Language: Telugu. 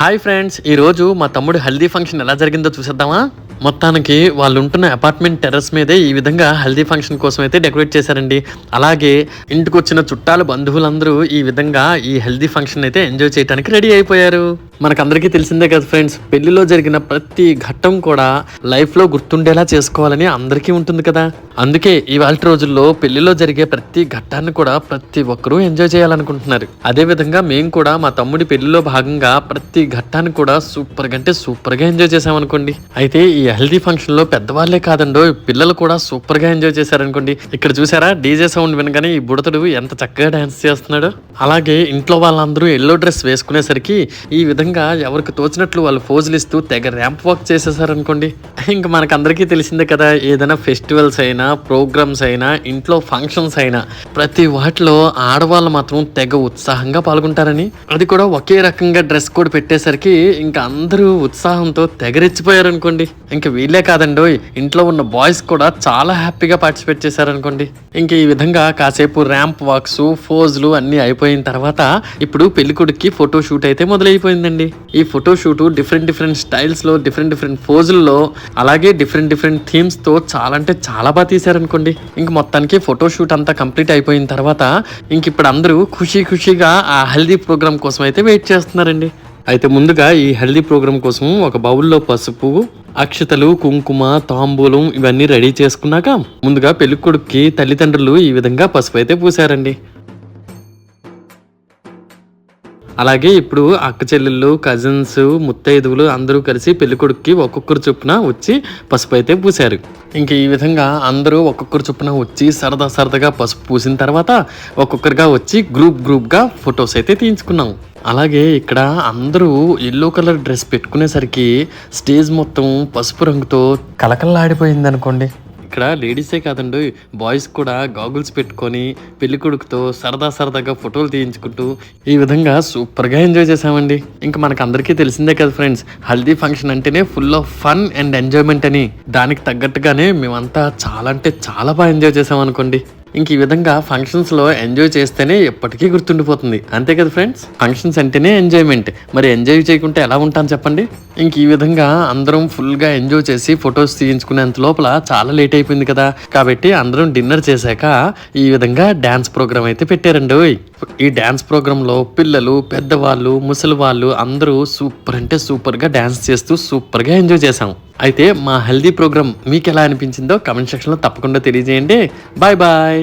హాయ్ ఫ్రెండ్స్ ఈ రోజు మా తమ్ముడు హల్దీ ఫంక్షన్ ఎలా జరిగిందో చూసేద్దామా? మొత్తానికి వాళ్ళు ఉంటున్న అపార్ట్మెంట్ టెర్రస్ మీదే ఈ విధంగా హల్దీ ఫంక్షన్ కోసం అయితే డెకరేట్ చేశారండి. అలాగే ఇంటికి వచ్చిన చుట్టాలు బంధువులందరూ ఈ విధంగా ఈ హెల్దీ ఫంక్షన్ అయితే ఎంజాయ్ చేయడానికి రెడీ అయిపోయారు. మనకందరికీ తెలిసిందే కదా ఫ్రెండ్స్ పెళ్ళిలో జరిగిన ప్రతి ఘట్టం కూడా లైఫ్లో గుర్తుండేలా చేసుకోవాలని అందరికీ ఉంటుంది కదా. అందుకే ఇవాళ రోజుల్లో పెళ్ళిలో జరిగే ప్రతి ఘట్టాన్ని కూడా ప్రతి ఒక్కరూ ఎంజాయ్ చేయాలనుకుంటున్నారు. అదే విధంగా మేము కూడా మా తమ్ముడి పెళ్ళిలో భాగంగా ప్రతి ఘట్టాన్ని కూడా సూపర్ కంటే అంటే సూపర్గా ఎంజాయ్ చేసామనుకోండి అయితే ఈ హెల్దీ ఫంక్షన్లో పెద్దవాళ్ళే కాదండో పిల్లలు కూడా సూపర్గా ఎంజాయ్ చేశారనుకోండి. ఇక్కడ చూసారా డీజే సౌండ్ వినగానే ఈ బుడతడు ఎంత చక్కగా డాన్స్ చేస్తున్నాడు. అలాగే ఇంట్లో వాళ్ళందరూ ఎల్లో డ్రెస్ వేసుకునేసరికి ఈ విధంగా ఎవరికి తోచినట్లు వాళ్ళు ఫోజులు ఇస్తూ తెగ ర్యాంప్ వాక్ చేసేసారనుకోండి. ఇంకా మనకందరికీ తెలిసిందే కదా ఏదైనా ఫెస్టివల్స్ అయినా ప్రోగ్రామ్స్ అయినా ఇంట్లో ఫంక్షన్స్ అయినా ప్రతి వాటిలో ఆడవాళ్ళు మాత్రం తెగ ఉత్సాహంగా పాల్గొంటారని. అది కూడా ఒకే రకంగా డ్రెస్ కోడ్ పెట్టేసరికి ఇంకా అందరూ ఉత్సాహంతో తెగరెచ్చిపోయారనుకోండి. ఇంకా వీళ్ళే కాదండి ఇంట్లో ఉన్న బాయ్స్ కూడా చాలా హ్యాపీగా పార్టిసిపేట్ చేశారనుకోండి. ఇంకా ఈ విధంగా కాసేపు ర్యాంప్ వాక్స్ ఫోజులు అన్నీ అయిపోయిన తర్వాత ఇప్పుడు పెళ్ళికొడుక్కి ఫోటో షూట్ అయితే మొదలైపోయిందండి. ఈ ఫోటో షూట్ డిఫరెంట్ డిఫరెంట్ స్టైల్స్లో డిఫరెంట్ డిఫరెంట్ ఫోజుల్లో అలాగే డిఫరెంట్ డిఫరెంట్ థీమ్స్తో చాలా అంటే చాలా బాగా తీశారనుకోండి. ఇంక మొత్తానికి ఫోటో షూట్ అంతా కంప్లీట్ అయిపోయిన తర్వాత ఇంక ఇప్పుడు అందరూ ఖుషీ ఖుషీగా ఆ హెల్దీ ప్రోగ్రామ్ కోసం అయితే వెయిట్ చేస్తున్నారండి. అయితే ముందుగా ఈ హెల్దీ ప్రోగ్రామ్ కోసం ఒక బౌల్లో పసుపు అక్షతలు కుంకుమ తాంబూలం ఇవన్నీ రెడీ చేసుకున్నాక ముందుగా పెళ్ళికొడుక్కి తల్లిదండ్రులు ఈ విధంగా పసుపు అయితే పూసారండి అలాగే ఇప్పుడు అక్క చెల్లెళ్ళు కజిన్స్ ముత్తైదువులు అందరూ కలిసి పెళ్ళికొడుక్కి ఒక్కొక్కరు చొప్పున వచ్చి పసుపు అయితే పూశారు. ఇంక ఈ విధంగా అందరూ ఒక్కొక్కరు చొప్పున వచ్చి సరదా సరదాగా పసుపు పూసిన తర్వాత ఒక్కొక్కరుగా వచ్చి గ్రూప్ గ్రూప్గా ఫొటోస్ అయితే తీయించుకున్నాం. అలాగే ఇక్కడ అందరూ ఎల్లో కలర్ డ్రెస్ పెట్టుకునేసరికి స్టేజ్ మొత్తం పసుపు రంగుతో కలకల్లాడిపోయింది అనుకోండి ఇక్కడ లేడీసే కాదండి. బాయ్స్ కూడా గాగుల్స్ పెట్టుకొని పెళ్ళి కొడుకుతో సరదా సరదాగా ఫోటోలు తీయించుకుంటూ ఈ విధంగా సూపర్గా ఎంజాయ్ చేసామండి ఇంకా మనకు అందరికీ తెలిసిందే కదా ఫ్రెండ్స్ హల్దీ ఫంక్షన్ అంటేనే full of fun and enjoyment అని. దానికి తగ్గట్టుగానే మేమంతా చాలా అంటే చాలా బాగా ఎంజాయ్ చేసాం అనుకోండి. ఇంక ఈ విధంగా ఫంక్షన్స్లో ఎంజాయ్ చేస్తేనే ఎప్పటికీ గుర్తుండిపోతుంది. అంతే కదా ఫ్రెండ్స్? ఫంక్షన్స్ అంటేనే ఎంజాయ్మెంట్. మరి ఎంజాయ్ చేయకుంటే ఎలా ఉంటాను చెప్పండి? ఇంక ఈ విధంగా అందరం ఫుల్గా ఎంజాయ్ చేసి ఫొటోస్ తీయించుకునేంత లోపల చాలా లేట్ అయిపోయింది కదా. కాబట్టి అందరం డిన్నర్ చేశాక ఈ విధంగా డ్యాన్స్ ప్రోగ్రామ్ అయితే పెట్టారండి. ఈ డ్యాన్స్ ప్రోగ్రాంలో పిల్లలు పెద్దవాళ్ళు ముసలి వాళ్ళు అందరూ సూపర్ అంటే సూపర్గా డ్యాన్స్ చేస్తూ సూపర్గా ఎంజాయ్ చేసాం అయితే మా హెల్దీ ప్రోగ్రామ్ మీకు ఎలా అనిపించిందో కమెంట్ సెక్షన్లో తప్పకుండా తెలియజేయండి. Bye bye.